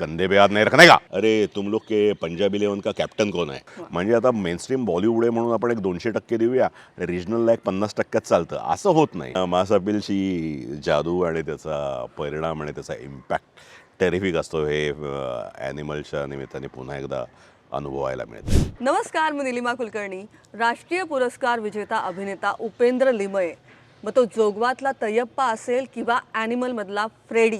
कंधे पे हात नाही रखने का? अरे तुम लोग के पंजाबी इलेवन का कॅप्टन कोण आहे म्हणजे आता मेनस्ट्रीम बॉलिवूड आहे म्हणून आपण एक दोनशे टक्के देऊया. रिजनलला एक पन्नास टक्क्यात चालतं. असं होत नाही. मास अपीलची जादू आणि त्याचा परिणाम आणि त्याचा इम्पॅक्ट टेरिफिक असतो हे ॲनिमलच्या निमित्ताने पुन्हा एकदा अनुभवायला मिळतं. नमस्कार मी निलिमा कुलकर्णी. राष्ट्रीय पुरस्कार विजेता अभिनेता उपेंद्र लिमये. मग तो जोगवातला तयप्पा असेल किंवा ॲनिमलमधला फ्रेडी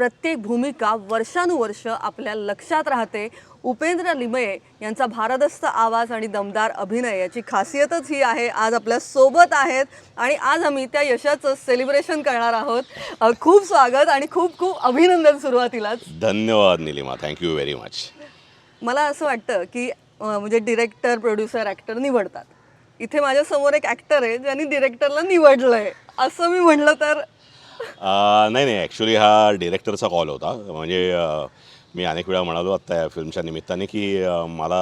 प्रत्येक भूमिका वर्षानुवर्ष आपल्या लक्षात राहते. उपेंद्र लिमये यांचा भारदस्त आवाज आणि दमदार अभिनय याची खासियतच ही आहे. आज आपल्यासोबत आहेत आणि आज आम्ही त्या यशाचं सेलिब्रेशन करणार आहोत. खूप स्वागत आणि खूप खूप अभिनंदन सुरुवातीलाच. धन्यवाद निलिमा. थँक्यू व्हेरी मच मला असं वाटतं की म्हणजे डिरेक्टर प्रोड्युसर ॲक्टर निवडतात. इथे माझ्यासमोर एक ॲक्टर आहे ज्यांनी डिरेक्टरला निवडलंय. असं मी म्हणलं तर नाही नाही ॲक्च्युली हा डिरेक्टरचा कॉल होता. म्हणजे अ, मी अनेक वेळा म्हणालो आत्ता या फिल्मच्या निमित्ताने की अ, मला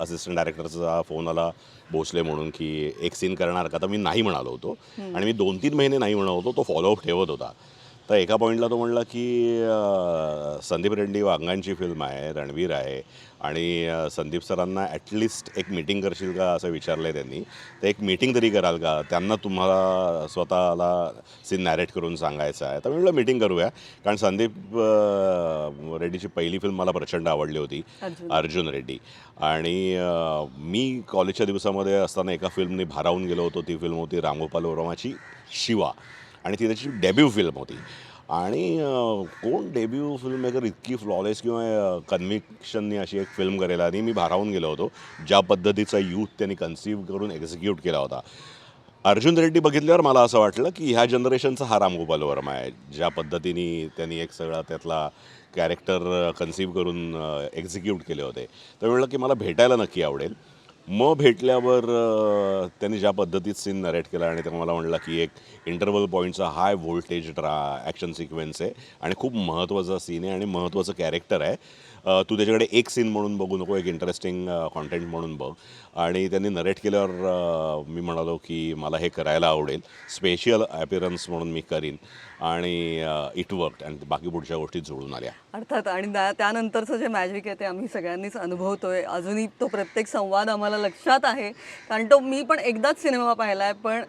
असिस्टंट डायरेक्टरचा फोन आला भोसले म्हणून की एक सीन करणार का? तर मी नाही म्हणालो होतो. आणि मी दोन तीन महिने नाही म्हणत होतो तो फॉलोअप ठेवत होता. तर एका पॉईंटला तो म्हणला की संदीप रेड्डी वाघांची फिल्म आहे रणवीर आहे आणि संदीप सरांना ॲटलिस्ट एक मीटिंग करशील का असं विचारलं आहे त्यांनी. तर एक मीटिंग तरी कराल का? त्यांना तुम्हाला स्वतःला सीन नॅरेट करून सांगायचं आहे. तर मी म्हटलं मीटिंग करूया. कारण संदीप रेड्डीची पहिली फिल्म मला प्रचंड आवडली होती अर्जुन. रेड्डी. आणि मी कॉलेजच्या दिवसामध्ये असताना एका फिल्मने भारावून गेलो होतो. ती फिल्म होती रामगोपाल वर्माची शिवा. आणि ती त्याची डेब्यू फिल्म होती. आणि कोण डेब्यू फिल्ममेकर इतकी फ्लॉलेस किंवा कन्व्हिक्शननी अशी एक फिल्म करेल आणि मी भारावून गेलो होतो ज्या पद्धतीचा यूथ त्यांनी कन्सिव्ह करून एक्झिक्यूट केला होता. अर्जुन रेड्डी बघितल्यावर मला असं वाटलं की ह्या जनरेशनचा हा रामगोपाल वर्मा आहे ज्या पद्धतीने त्यांनी एक सगळा त्यातला कॅरेक्टर कन्सिव्ह करून एक्झिक्यूट केले होते. तर की मला भेटायला नक्की आवडेल. मग भेटल्यावर त्यांनी ज्या पद्धतीत सीन नरेट केला आणि तेव्हा मला म्हणला की एक इंटरवल पॉईंटचा high voltage drama action sequence आहे आणि खूप महत्त्वाचा सीन आहे आणि महत्त्वाचं कॅरेक्टर आहे. तू त्याच्याकडे एक सीन म्हणून बघू नको एक इंटरेस्टिंग कॉन्टेंट म्हणून बघ. आणि त्यांनी नरेट केल्यावर मी म्हणालो की मला हे करायला आवडेल. स्पेशल ॲपिरन्स म्हणून मी करीन. आणि इट वर्क आणि बाकी पुढच्या गोष्टी जुळून आल्या. अर्थात. आणि त्या- त्यानंतरचं जे मॅजिक आहे ते आम्ही सगळ्यांनीच अनुभवतोय. अजूनही तो प्रत्येक संवाद आम्हाला लक्षात आहे. कारण तो मी पण एकदाच सिनेमा पाहिला आहे पण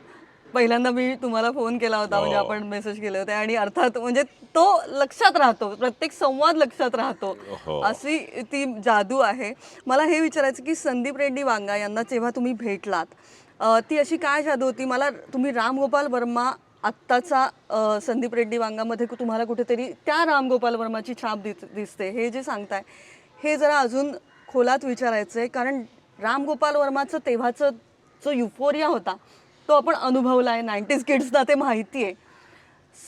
पहिल्यांदा मी तुम्हाला फोन केला होता म्हणजे हो. आपण मेसेज केले होते आणि अर्थात म्हणजे तो लक्षात राहतो प्रत्येक संवाद लक्षात राहतो हो. अशी ती जादू आहे मला हे विचारायचं की संदीप रेड्डी वांगा यांना जेव्हा तुम्ही भेटलात ती अशी काय जादू होती मला तुम्ही रामगोपाल वर्मा आत्ताचा संदीप रेड्डी वांगामध्ये तुम्हाला कुठेतरी त्या रामगोपाल वर्माची छाप दिस दिसते हे जे सांगताय हे जरा अजून खोलात विचारायचं आहे कारण रामगोपाल वर्माचं तेव्हाचं जो युफोरिया होता तो आपण अनुभवला आहे नाईन्टीज किड्सना ते माहिती आहे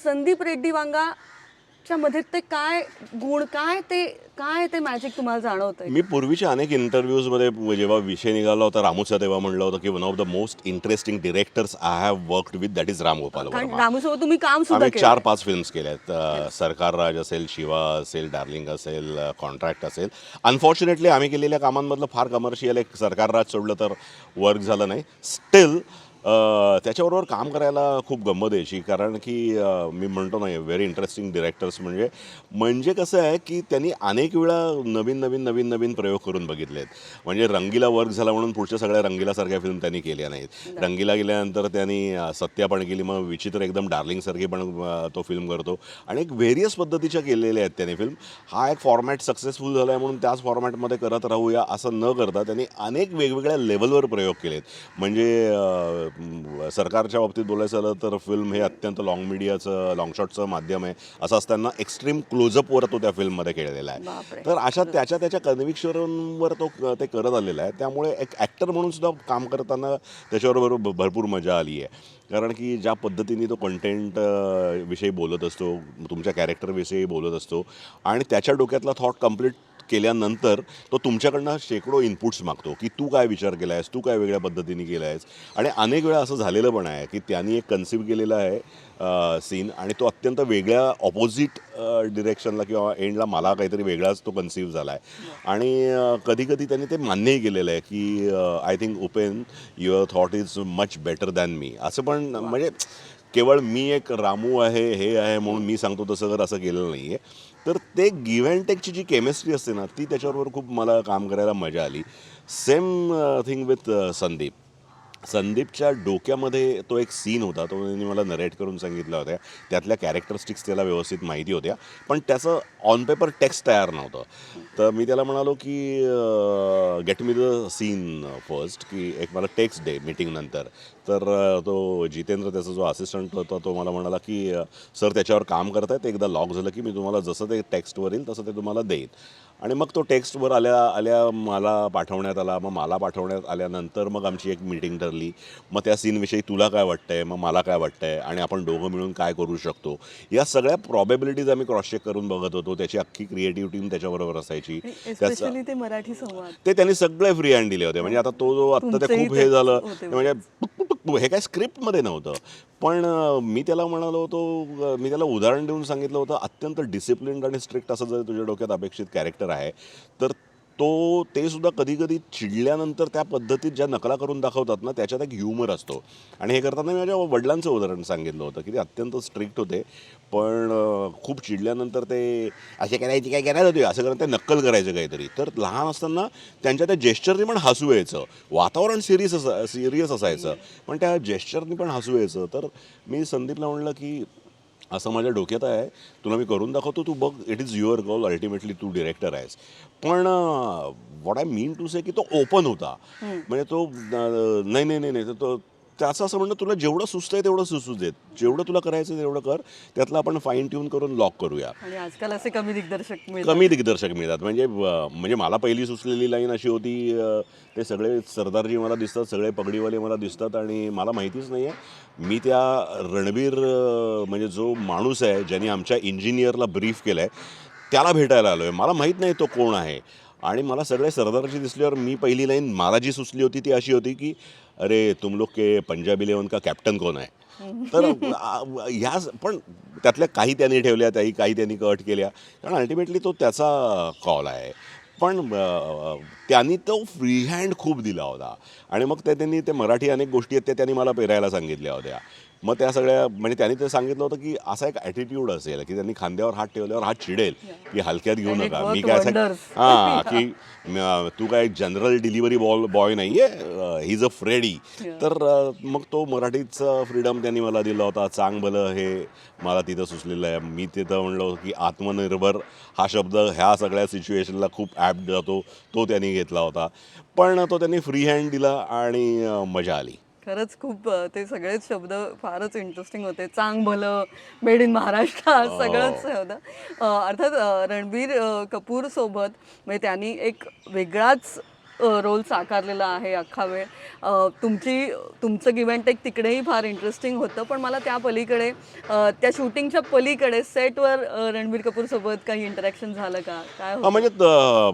संदीप रेड्डी वांगाच्या मध्ये ते काय गुण काय ते काय ते मॅजिक तुम्हाला जाणवतंय? मी पूर्वीच्या अनेक इंटरव्ह्यूजमध्ये जेव्हा विषय निघाला होता रामूचा तेव्हा म्हणलं होतं की one of the most interesting directors I have worked with that is Ram Gopal रामूसोबत तुम्ही काम सुद्धा चार पाच फिल्म्स केल्या आहेत. सरकार राज असेल शिवा असेल डार्लिंग असेल कॉन्ट्रॅक्ट असेल. अनफॉर्च्युनेटली आम्ही केलेल्या कामांमधलं फार कमर्शियल एक सरकार राज सोडलं तर वर्क झालं नाही. स्टील त्याच्याबरोबर काम करायला खूप गंमत यायची कारण की मी म्हणतो नाही व्हेरी इंटरेस्टिंग डिरेक्टर्स म्हणजे म्हणजे कसं आहे की त्यांनी अनेक वेळा नवीन नवीन नवीन नवीन प्रयोग करून बघितले आहेत. म्हणजे रंगीला वर्क झाला म्हणून पुढच्या सगळ्या रंगीलासारख्या फिल्म त्यांनी केल्या नाहीत. रंगीला गेल्यानंतर त्यांनी सत्या पण केली. मग विचित्र एकदम डार्लिंगसारखी पण तो फिल्म करतो. आणि एक व्हेरियस पद्धतीच्या केलेल्या आहेत त्यांनी फिल्म हा एक फॉर्मॅट सक्सेसफुल झाला आहे म्हणून त्याच फॉर्मॅटमध्ये करत राहूया असं न करता त्यांनी अनेक वेगवेगळ्या लेवलवर प्रयोग केलेत. म्हणजे सरकारच्या बाबतीत बोलायचं झालं तर फिल्म हे अत्यंत लॉंग मीडियाचं लॉंग शॉटचं माध्यम आहे. असं असताना एक्स्ट्रीम क्लोजअपवर तो त्या फिल्ममध्ये केलेला आहे. तर अशा त्याच्या त्याच्या कन्व्हिक्शनवर तो ते करत आलेला आहे. त्यामुळे एक ॲक्टर म्हणून सुद्धा काम करताना त्याच्याबरोबर भरपूर मजा आली आहे. कारण की ज्या पद्धतीने तो कंटेंट विषयी बोलत असतो तुमच्या कॅरेक्टरविषयी बोलत असतो आणि त्याच्या डोक्यातला थॉट कंप्लीट केल्यानंतर तो तुमच्याकडनं शेकडो इनपुट्स मागतो की तू काय विचार केला आहेस तू काय वेगळ्या पद्धतीने केला आहेस आणि अनेक वेळा असं झालेलं पण आहे की त्यांनी एक कन्सिव्ह केलेला आहे सीन आणि तो अत्यंत वेगळ्या ऑपोजिट डिरेक्शनला किंवा एंडला मला काहीतरी वेगळाच तो कन्सिव्ह झाला आहे आणि कधी कधी त्यांनी ते मान्यही केलेलं आहे की I think Upen your thought is much better than मी असं पण म्हणजे केवळ मी एक रामू आहे हे आहे म्हणून मी सांगतो तसं तर असं केलेलं नाही आहे तर ते गिव्ह अँड टेकची जी केमिस्ट्री असते ना ती त्याच्याबरोबर खूप मला काम करायला मजा आली. सेम थिंग विथ संदीप संदीपच्या डोक्यामध्ये तो एक सीन होता तो त्यांनी मला नरेट करून सांगितला होत्या. त्यातल्या कॅरेक्टरिस्टिक्स त्याला व्यवस्थित माहिती होत्या. पण त्याचं ऑन पेपर टेक्स्ट तयार नव्हतं. तर मी त्याला म्हणालो की get me the scene first की एक मला टेक्स्ट दे मीटिंगनंतर तर तो जितेंद्र त्याचा जो असिस्टंट होता तो मला म्हणाला की सर त्याच्यावर काम करतायत. एकदा लॉक झालं की मी तुम्हाला जसं ते टेक्स्टवर येईल तसं ते तुम्हाला देईन. आणि मग तो टेक्स्टवर आल्या आल्या मला पाठवण्यात आला. मग मला पाठवण्यात आल्यानंतर मग आमची एक मीटिंग ठरली. मग त्या सीनविषयी तुला काय वाटतंय? मग मला काय वाटतंय? आणि आपण दोघं मिळून काय करू शकतो? या सगळ्या प्रॉबेबिलिटीज आम्ही क्रॉस चेक करून बघत होतो. त्याची अख्खी क्रिएटिव्ह टीम त्याच्याबरोबर असायची. त्याचं ते मराठी संवाद. ते त्यांनी सगळे फ्री हँड दिले होते. म्हणजे आता तो जो आत्ता ते खूप हे झालं. म्हणजे हे काय स्क्रिप्टमध्ये नव्हतं. पण मी त्याला म्हणालो होतो मी त्याला उदाहरण देऊन सांगितलं होतं. अत्यंत डिसिप्लिन्ड आणि स्ट्रिक्ट असं जर तुझ्या डोक्यात अपेक्षित कॅरेक्टर आहे. तर तो ते सुद्धा कधी कधी चिडल्यानंतर त्या पद्धतीत ज्या नकला करून दाखवतात ना त्याच्यात एक ह्युमर असतो. आणि हे करताना मी माझ्या वडिलांचं उदाहरण सांगितलं होतं की ते अत्यंत स्ट्रिक्ट होते. पण खूप चिडल्यानंतर ते असे करायचे काय करायला होते? असं कारण ते नक्कल करायचं काहीतरी. तर लहान असताना त्यांच्या त्या जेस्चरनी पण हसू यायचं. वातावरण सिरियस असा सिरियस असायचं. पण त्या जेस्चरनी पण हसू यायचं. तर मी संदीपला म्हणलं की असं माझ्या डोक्यात आहे. तुला मी करून दाखवतो तू बघ. It is your call ultimately Tu director आहेस. पण what I mean to say की तो ओपन होता. म्हणजे तो नाही नाही नाही नाही तर तो त्याचं असं म्हणणं तुला जेवढं सुचतंय तेवढं सुचू देत. जेवढं तुला करायचं तेवढं कर. त्यातलं आपण फाईन ट्यून करून लॉक करूया. आणि आजकाल असे कमी दिग्दर्शक मिळतात. कमी दिग्दर्शक मिळतात. म्हणजे अं, म्हणजे मला पहिली सुचलेली लाईन अशी होती अं, ते सगळे सरदारजी मला दिसतात सगळे पगडीवाले मला दिसतात आणि मला माहितीच नाही आहे मी त्या रणबीर अं, म्हणजे जो माणूस आहे ज्यांनी आमच्या इंजिनियरला ब्रीफ केलं आहे त्याला भेटायला आलो आहे मला माहीत नाही तो कोण आहे. आणि मला सगळे सरदारजी दिसल्यावर मी पहिली लाईन मला जी सुचली होती ती अशी होती की अरे तुम लोग के पंजाबी इलेवन का कॅप्टन कोण आहे तर ह्या पण त्यातल्या काही त्यांनी ठेवल्या त्याही काही त्यांनी कट केल्या. कारण अल्टिमेटली तो त्याचा कॉल आहे. पण त्यांनी तो फ्री हँड खूप दिला होता. आणि मग ते त्यांनी ते मराठी अनेक गोष्टी आहेत त्या त्यांनी मला पेरायला सांगितल्या होत्या. मग त्या सगळ्या म्हणजे त्यांनी ते सांगितलं होतं की असा एक ॲटिट्यूड असेल की त्यांनी खांद्यावर हात ठेवल्यावर हात चिडेल की हलक्यात घेऊ नका. मी काय. हां की तू काय जनरल डिलिव्हरी बॉल बॉय नाही आहे ही इज अ फ्रेडी तर मग तो मराठीचा फ्रीडम त्यांनी मला दिला होता. चांग भलं हे मला तिथं सुचलेलं आहे. मी तिथं म्हणलो की आत्मनिर्भर हा शब्द ह्या सगळ्या सिच्युएशनला खूप ॲप जातो तो त्यांनी घेतला होता. पण तो त्यांनी फ्री हँड दिला आणि मजा आली. खरंच खूप ते सगळेच शब्द फारच इंटरेस्टिंग होते. चांग भलं मेड इन महाराष्ट्र सगळंच हे होतं. अ, अर्थात रणबीर कपूर सोबत म्हणजे त्यांनी एक वेगळाच रोल साकारलेला आहे अख्खा वेळ. तुमची तुमचं गिव्ह अँड टेक तिकडेही फार इंटरेस्टिंग होतं पण मला त्या पलीकडे त्या शूटिंगच्या पलीकडे सेटवर रणबीर कपूर सोबत काही इंटरॅक्शन झालं का? काय हा म्हणजे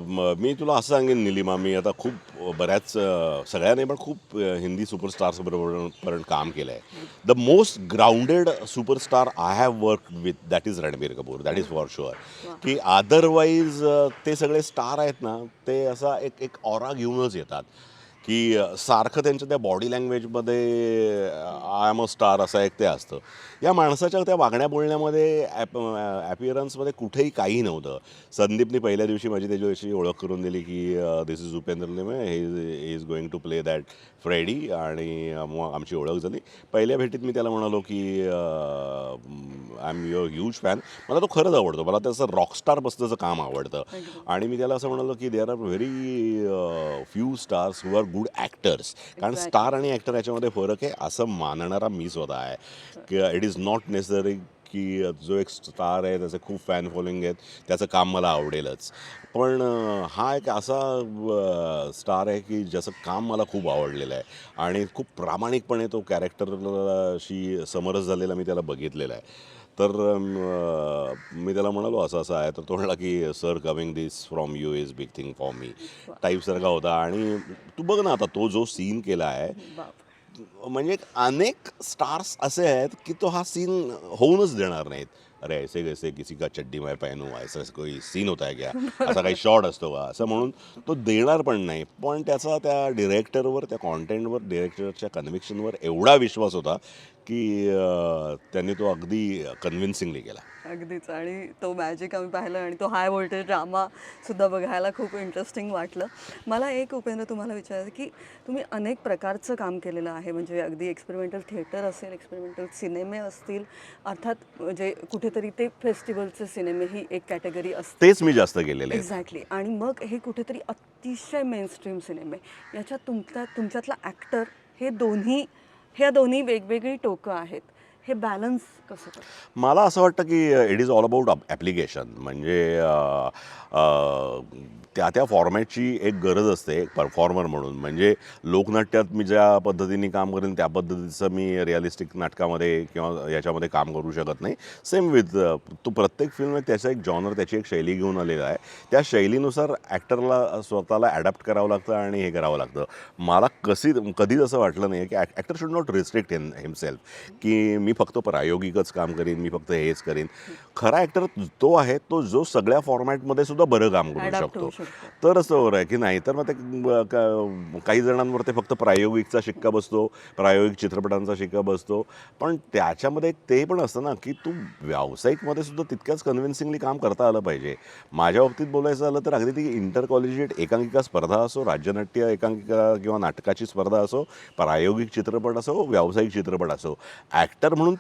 म- तुला असं सांगेन निलिमा मी आता खूप बऱ्याच सगळ्यांनी पण खूप हिंदी सुपरस्टार्स बरोबर काम केलं आहे the most grounded superstar I have work with that is Ranbir Kapoor that is for sure की अदरवाईज ते सगळे स्टार आहेत ना ते असा एक एक ऑरा घेऊनच येतात. की सारखं त्यांच्या त्या बॉडी लँग्वेजमध्ये आय एम अ स्टार असं एक ते असतं. या माणसाच्या त्या वागण्या बोलण्यामध्ये ॲप ॲपिअरन्समध्ये कुठेही काही नव्हतं. संदीपने पहिल्या दिवशी माझी त्याच्याविषयी ओळख करून दिली की this is Upendra Limaye he is going to play that Freddy आणि मग आमची ओळख झाली. पहिल्या भेटीत मी त्याला म्हणालो की एम युअर ह्यूज फॅन मला तो खरंच आवडतो. मला त्याचं रॉकस्टार बसण्याचं काम आवडतं. आणि मी त्याला असं म्हणालो की there are very few stars who are good actors कारण. स्टार आणि ॲक्टर याच्यामध्ये फरक आहे असं मानणारा मी स्वतः आहे. की इट इज नॉट नेसेसरी की जो एक स्टार आहे त्याचे खूप फॅन फॉलोइंग आहेत त्याचं काम मला आवडेलच. पण हा एक असा स्टार आहे की ज्याचं काम मला खूप आवडलेलं आहे. आणि खूप प्रामाणिकपणे तो कॅरेक्टरशी समरस झालेला मी त्याला बघितलेला आहे. तर मी त्याला म्हणालो असं असं आहे. तर तो म्हणाला की sir coming this from you is big thing for me टाईपसारखा होता. आणि तू बघ ना आता तो जो सीन केला आहे म्हणजे अनेक स्टार्स असे आहेत की तो हा सीन होऊनच देणार नाहीत. अरे ऐसे कैसे किसी का चड्डी मैं पहनू? ऐसा कोई सीन होता है क्या? असा काही शॉट असतो का? असं म्हणून तो देणार पण नाही. पण त्याचा त्या डिरेक्टरवर त्या कॉन्टेंटवर डिरेक्टरच्या कन्व्हिक्शनवर एवढा विश्वास होता की अं, त्यांनी तो अगदी कन्व्हिन्सिंगली केला. अगदीच. आणि तो मॅजिक आम्ही पाहिलं आणि तो हाय व्होल्टेज ड्रामा सुद्धा बघायला खूप इंटरेस्टिंग वाटलं. मला एक उपेंद्र तुम्हाला विचारायचं की तुम्ही अनेक प्रकारचं काम केलेलं आहे. म्हणजे अगदी एक्सपेरिमेंटल थिएटर असेल एक्सपेरिमेंटल सिनेमे असतील. अर्थात म्हणजे कुठेतरी ते फेस्टिवलचे सिनेमे ही एक कॅटेगरी असते. तेच मी जास्त केलेले आहेत. एक्झॅक्टली आणि मग हे कुठेतरी अतिशय मेनस्ट्रीम सिनेमे याच्यात तुमच्या तुमच्यातला ॲक्टर हे दोन्ही ह्या दोन्ही वेगवेगळी टोकं आहेत. हे बॅलन्स कसं मला असं वाटतं की it is all about application म्हणजे uh, uh, त्या त्या फॉर्मॅटची एक गरज असते एक परफॉर्मर म्हणून. म्हणजे लोकनाट्यात मी ज्या पद्धतीने काम करेन त्या पद्धतीचं मी रिअलिस्टिक नाटकामध्ये किंवा याच्यामध्ये काम करू शकत नाही. सेम विथ तो प्रत्येक फिल्म त्याचा एक जॉनर त्याची एक शैली घेऊन आलेला आहे. त्या शैलीनुसार ॲक्टरला स्वतःला ॲडॅप्ट करावं लागतं आणि हे करावं लागतं. मला कशी कधीच असं वाटलं नाही की actor should not restrict in himself की मी फक्त प्रायोगिकच काम करीन मी फक्त हेच करीन. खरा ॲक्टर तो आहे तो जो सगळ्या फॉर्मॅटमध्ये सुद्धा बरं काम करू शकतो. तर असं बरं आहे की नाही? तर मग ते का- काही जणांवर ते फक्त प्रायोगिकचा शिक्का बसतो प्रायोगिक चित्रपटांचा शिक्का बसतो. पण त्याच्यामध्ये एक ते पण असतं ना की तू व्यावसायिकमध्ये सुद्धा तितक्याच कन्व्हिन्सिंगली काम करता आलं पाहिजे. माझ्या बाबतीत बोलायचं झालं तर अगदी ती इंटर कॉलेजिएट एकांकिका स्पर्धा असो राज्यनाट्य एकांकिका किंवा नाटकाची स्पर्धा असो प्रायोगिक चित्रपट असो व्यावसायिक चित्रपट असो ॲक्टर म्हणून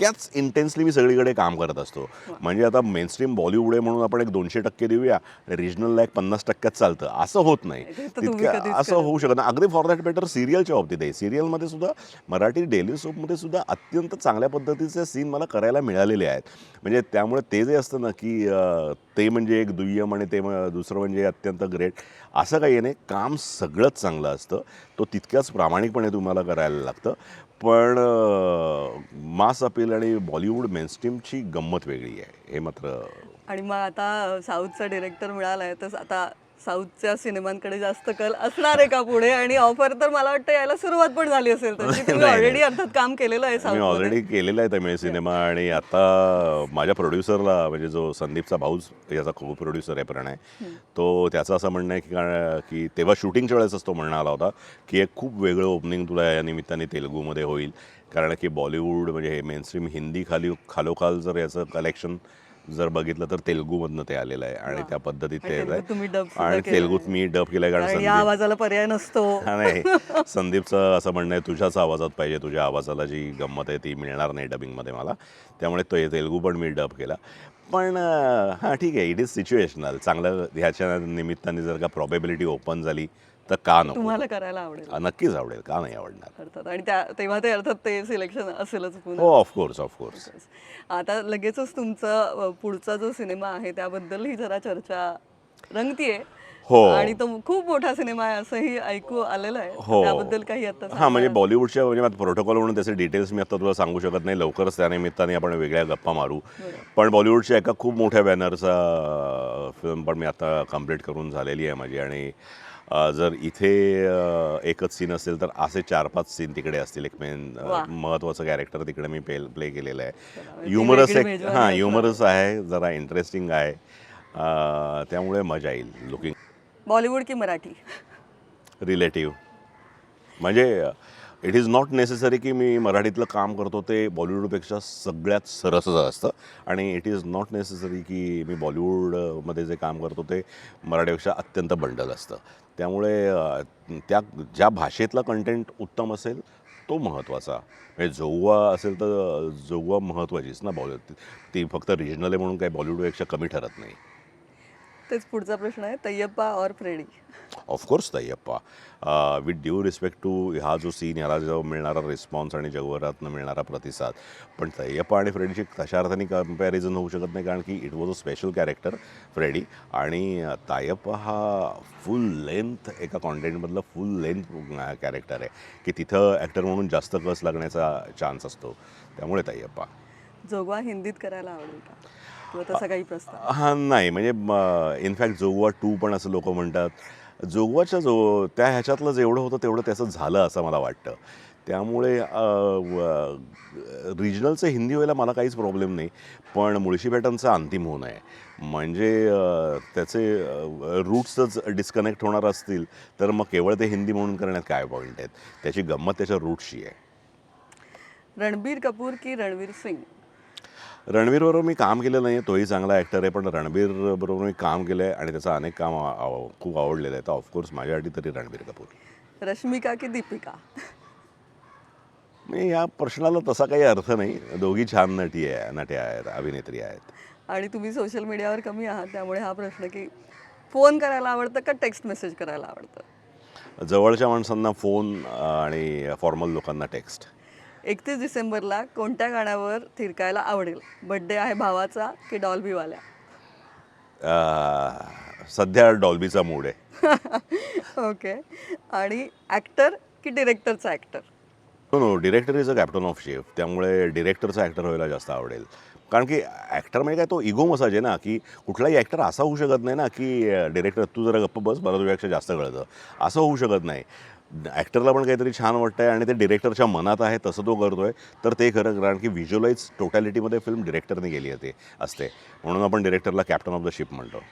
तितक्याच इंटेन्सली मी सगळीकडे काम करत असतो. म्हणजे आता मेनस्ट्रीम बॉलिवूड आहे म्हणून आपण एक दोनशे टक्के देऊया. रिजनलला एक पन्नास टक्क्यात चालतं. असं होत नाही. कधीच असं होऊ शकत नाही. अगदी फॉर दॅट बेटर सिरियलच्या बाबतीत आहे. सिरियलमध्ये सुद्धा मराठी डेली सोपमध्ये सुद्धा अत्यंत चांगल्या पद्धतीचे सीन मला करायला मिळालेले आहेत. म्हणजे त्यामुळे ते जे असतं ना की ते म्हणजे एक दुय्यम आणि ते म- दुसरं म्हणजे अत्यंत ग्रेट असं काही नाही. काम सगळंच चांगलं असतं. तो तितक्याच प्रामाणिकपणे तुम्हाला करायला लागतं. पण मास अपील आणि बॉलिवूड मेनस्ट्रीमची गंमत वेगळी आहे. हे मात्र आणि मग आता साऊथचा डिरेक्टर मिळाला आहे तर आता साऊथच्या सिनेमांकडे जास्त कल असणार आहे का पुढे? आणि ऑफर तर मला वाटतं यायला सुरुवात पण झाली असेल तशी तुम्ही नाही, ऑलरेडी अर्थात काम केलेलं आहे साऊथ ऑलरेडी केलेला आहे तमिळ सिनेमा आणि आता माझ्या प्रोड्युसरला म्हणजे जो संदीपचा भाऊच याचा को प्रोड्युसर आहे प्रणय तो त्याचं असं म्हणणं आहे की का- की तेव्हा शूटिंगच्या वेळेसच तो म्हणणं आला होता की एक खूप वेगळं ओपनिंग तुला या निमित्ताने तेलुगूमध्ये होईल. कारण की बॉलिवूड म्हणजे हे मेनस्ट्रीम हिंदी खाली खालोखाल जर याचं कलेक्शन जर बघितलं तर तेलुगूमधनं ते आलेलं आहे आणि त्या पद्धतीत ते आणि येत आहे आणि तेलुगूत मी डब केलं आहे कारण या संदीप आवाजाला पर्याय नसतो. नाही. संदीपचं असं म्हणणं आहे तुझ्याच आवाजात पाहिजे तुझ्या आवाजाला जी गंमत आहे ती मिळणार नाही डबिंगमध्ये मला. त्यामुळे तो तेलगू पण मी डब केला. पण हां ठीक आहे. इट इज सिच्युएशनल चांगलं ह्याच्या निमित्ताने जर का प्रॉबेबिलिटी ओपन झाली तर का नको? तुम्हाला करायला आवडेल. नक्कीच आवडेल. का नाही आवडणार? अर्थात. आणि त्या तेव्हा ते अर्थात ते सिलेक्शन असेलच पुन्हा. हो ऑफकोर्स ऑफकोर्स आता लगेचच तुमचा अ, पुढचा जो सिनेमा आहे त्याबद्दलही जरा चर्चा रंगतीये. हो. आणि तो खूप मोठा सिनेमा आहे असंही ऐकू आलेलं आहे. हो. त्याबद्दल काही आता हां म्हणजे बॉलिवूडच्या म्हणजे प्रोटोकॉल म्हणून त्याचे डिटेल्स मी आता तुला सांगू शकत नाही. लवकरच त्या निमित्ताने आपण वेगळ्या गप्पा मारू. पण बॉलिवूडच्या एका खूप मोठ्या बॅनरचा फिल्म पण मी आता कंप्लीट करून झालेली आहे माझी. आणि जर इथे एकच सीन असेल तर असे चार पाच सीन तिकडे असतील. एक मेन वा. महत्त्वाचं कॅरेक्टर तिकडे मी प्ले प्ले केलेलं आहे. ती युमरस वेगळी एक हां असणार. युमरस आहे जरा इंटरेस्टिंग आहे. त्यामुळे मजा येईल लुकिंग बॉलिवूड की मराठी? रिलेटिव्ह म्हणजे इट इज नॉट नेसेसरी की मी मराठीतलं काम करतो ते बॉलिवूडपेक्षा सगळ्यात सरसच असतं. आणि इट इज नॉट नेसेसरी की मी बॉलिवूडमध्ये जे काम करतो ते मराठीपेक्षा अत्यंत बंडल असतं. त्यामुळे त्या ज्या भाषेतला कंटेंट उत्तम असेल तो महत्त्वाचा म्हणजे जोगवा असेल तर जोगवा महत्त्वाचीच ना बॉलिवूड ती फक्त रिजनल आहे म्हणून काही बॉलिवूडपेक्षा कमी ठरत नाही. तेच पुढचा प्रश्न आहे तय्यप्पा और Freddy. Of course Tayyappa. With due respect to हा जो सीन ह्याला जो मिळणारा रिस्पॉन्स आणि जगभरातनं मिळणारा प्रतिसाद. पण तय्यप्पा आणि फ्रेडीची तशा अर्थाने कंपॅरिझन होऊ शकत नाही कारण की it was a special character Freddy. आणि अ, तायप्पा हा फुल लेंथ एका कॉन्टेंटमधलं फुल लेंथ कॅरेक्टर आहे. की तिथं ॲक्टर म्हणून जास्त कस लागण्याचा चान्स असतो. त्यामुळे तय्यप्पा. जोगवा हिंदीत करायला आवडेल का? किंवा तसा काही प्रस्ताव? हा नाही. म्हणजे इनफॅक्ट जोगवा टू पण असं लोक म्हणतात. जोगवाच्या जो त्या ह्याच्यातलं जेवढं होतं तेवढं त्याचं झालं असं मला वाटतं. त्यामुळे रिजनलचं हिंदी व्हायला मला काहीच प्रॉब्लेम नाही. पण मुळशी पॅटर्नचा अंतिम होणं आहे. म्हणजे त्याचे रूट्सच डिस्कनेक्ट होणार असतील तर मग केवळ ते हिंदी म्हणून करण्यात काय पॉईंट आहेत? त्याची गंमत त्याच्या रूट्सची आहे. रणबीर कपूर की रणवीर सिंग? रणवीरबरोबर मी काम केलं नाही तोही चांगला ॲक्टर आहे पण रणबीर बरोबर मी काम केलं आहे आणि त्याचं अनेक काम आव- खूप आवडलेलं आहे तर ऑफकोर्स माझ्यासाठी तरी रणबीर कपूर. रश्मिका की दीपिका? मी या प्रश्नाला तसा काही अर्थ नाही. दोघी छान नटी आहे नट्या आहेत अभिनेत्री आहेत. आणि तुम्ही सोशल मीडियावर कमी आहात त्यामुळे हा प्रश्न की फोन करायला आवडतं का टेक्स्ट मेसेज करायला आवडतं? जवळच्या माणसांना फोन आणि फॉर्मल लोकांना टेक्स्ट एकतीस डिसेंबरला कोणत्या गाण्यावर थिरकायला आवडेल? बड्डे आहे भावाचा की डॉल्बीवाल्या सध्या डॉल्बीचा मूड आहे. ओके आणि ॲक्टर की डिरेक्टरचा actor no no director is a captain of chef त्यामुळे डिरेक्टरचा ॲक्टर व्हायला जास्त आवडेल. कारण की ॲक्टर म्हणजे काय तो इगो मसाज आहे ना की कुठलाही ॲक्टर असा होऊ शकत नाही ना की डिरेक्टर तू जरा गप्प बस मला तुझ्यापेक्षा जास्त कळतं. असं होऊ शकत नाही. ॲक्टरला पण काहीतरी छान वाटतं आहे आणि ते डिरेक्टरच्या मनात आहे तसं तो करतो आहे तर ते खरं कारण की व्हिज्युअलाइज टोटॅलिटीमध्ये फिल्म डिरेक्टरने गेली आहे असते. म्हणून आपण डिरेक्टरला कॅप्टन ऑफ द शिप म्हणतो.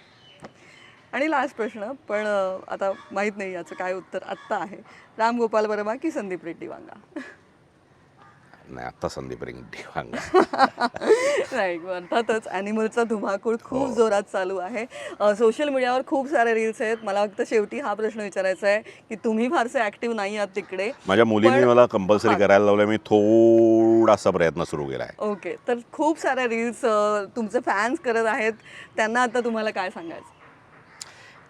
आणि लास्ट प्रश्न पण आता माहीत नाही याचं काय उत्तर आत्ता आहे. राम गोपाल वर्मा की संदीप रेड्डी वांगा? नाही आत्ता संदीप रिंग वांगा नाही अर्थातच ॲनिमलचा धुमाकूळ खूप जोरात चालू आहे. सोशल मीडियावर खूप सारे रील्स आहेत. मला फक्त शेवटी हा प्रश्न विचारायचा आहे की तुम्ही फारसे ॲक्टिव्ह नाही आहात तिकडे माझ्या मुलींनी मला कंपल्सरी करायला लावलं मी थोडासा प्रयत्न सुरू केला आहे. ओके तर खूप साऱ्या रील्स तुमचे फॅन्स करत आहेत. त्यांना आता तुम्हाला काय सांगायचं?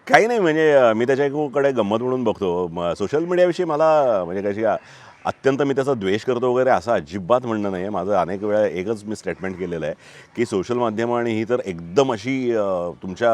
काही नाही म्हणजे मी त्याच्याकडे गंमत म्हणून बघतो. सोशल मीडियाविषयी मला म्हणजे कशी अत्यंत मी त्याचा द्वेष करतो वगैरे असं अजिबात म्हणणं नाही आहे माझं अनेक वेळा एकच मी स्टेटमेंट केलेलं आहे की सोशल माध्यमं आणि ही तर एकदम अशी तुमच्या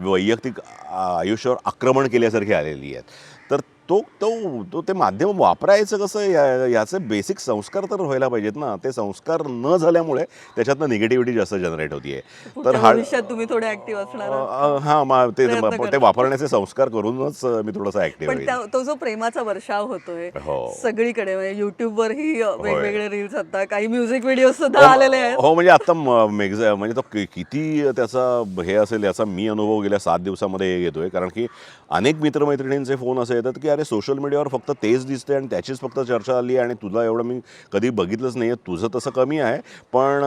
वैयक्तिक आयुष्यावर आक्रमण केल्यासारखी आलेली आहेत. तर तो तो तो ते माध्यम वापरायचं कसं या याचे बेसिक संस्कार तर व्हायला पाहिजेत ना. ते संस्कार न झाल्यामुळे त्याच्यातनं निगेटिव्हिटी जास्त जनरेट होतीये. तर हा तुम्ही थोडे ऍक्टिव्ह असणार हा मा- ते. वापरण्याचे संस्कार करूनच मी थोडासा ऍक्टिव्ह होईल. तो जो प्रेमाचा वर्षाव होतोय हो. सगळीकडे म्हणजे युट्यूबवरही वेगवेगळे रील्स आता काही म्युझिक व्हिडिओ सुद्धा आलेले आहेत. हो म्हणजे आता म्हणजे तो किती त्याचा हे असेल याचा मी अनुभव गेल्या सात दिवसामध्ये घेतोय. कारण की अनेक मित्रमैत्रिणींचे फोन असे येतात की अरे सोशल मीडियावर फक्त तेच दिसते आणि त्याचीच फक्त चर्चा आली आणि तुला एवढं मी कधी बघितलंच नाही तुझं तसं कमी आहे पण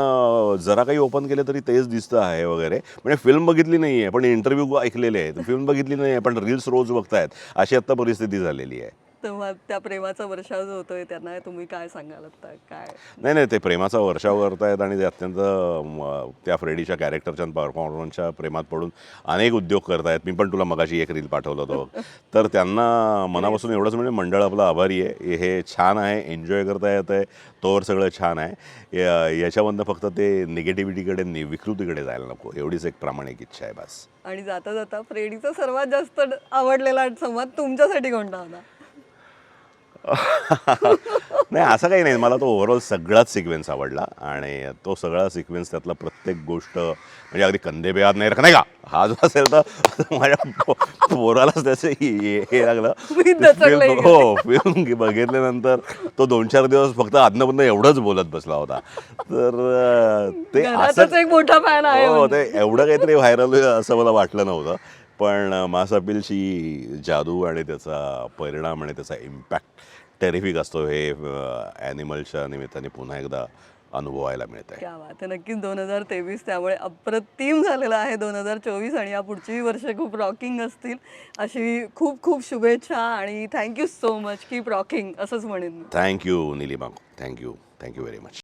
जरा काही ओपन केलं तरी तेच दिसतं आहे वगैरे. म्हणजे फिल्म बघितली नाही आहे पण इंटरव्ह्यू ऐकलेले आहेत. फिल्म बघितली नाही आहे पण रील्स रोज बघतायत. अशी आत्ता परिस्थिती झालेली आहे. तेव्हा त्या प्रेमाचा वर्षाव जो होतोय त्यांना तुम्ही काय सांगाल आता? काय? नाही नाही ते प्रेमाचा वर्षाव करतायत आणि ते अत्यंत म, त्या फ्रेडीच्या कॅरेक्टरच्या परफॉर्मन्सच्या प्रेमात पडून अनेक उद्योग करतायत. मी पण तुला मगाशी एक रील पाठवलं होतं तर त्यांना मनापासून एवढंच म्हणजे मंडळ आपलं आभारी आहे. हे छान आहे. एन्जॉय करता येत आहे तोवर सगळं छान आहे. या- याच्यामधनं फक्त ते निगेटिव्हिटीकडे नि विकृतीकडे जायला नको. एवढीच एक प्रामाणिक इच्छा आहे बस. आणि जाता जाता फ्रेडीचा सर्वात जास्त आवडलेला संवाद तुमच्यासाठी कोणता होता? नाही असं काही नाही. मला तो ओव्हरऑल सगळाच सिक्वेन्स आवडला आणि तो सगळा सिक्वेन्स त्यातला प्रत्येक गोष्ट म्हणजे अगदी कंदे बेयाद नाही रख नाही का? हा जो असेल तर माझ्या पोरालाच त्याचं हे हे लागलं. हो फिल्म बघितल्यानंतर तो दोन चार दिवस फक्त आदनमधनं एवढंच बोलत बसला होता. तर ते घरातच एक मोठा फॅन आहे हो म्हणजे. ते एवढं काहीतरी व्हायरल होईल असं मला वाटलं नव्हतं. पण अं, मास अपीलची जादू आणि त्याचा परिणाम आणि त्याचा इम्पॅक्ट टेरिफिक असतो हे ॲनिमलच्या निमित्ताने पुन्हा एकदा अनुभवायला मिळत आहे. क्या बात आहे. नक्कीच दोन हजार तेवीस त्यामुळे अप्रतिम झालेलं आहे दोन हजार चोवीस आणि या पुढची वर्ष खूप रॉकिंग असतील. अशी खूप खूप शुभेच्छा आणि thank you so much keep rocking असंच म्हणेन thank you Neelima. Thank you thank you very much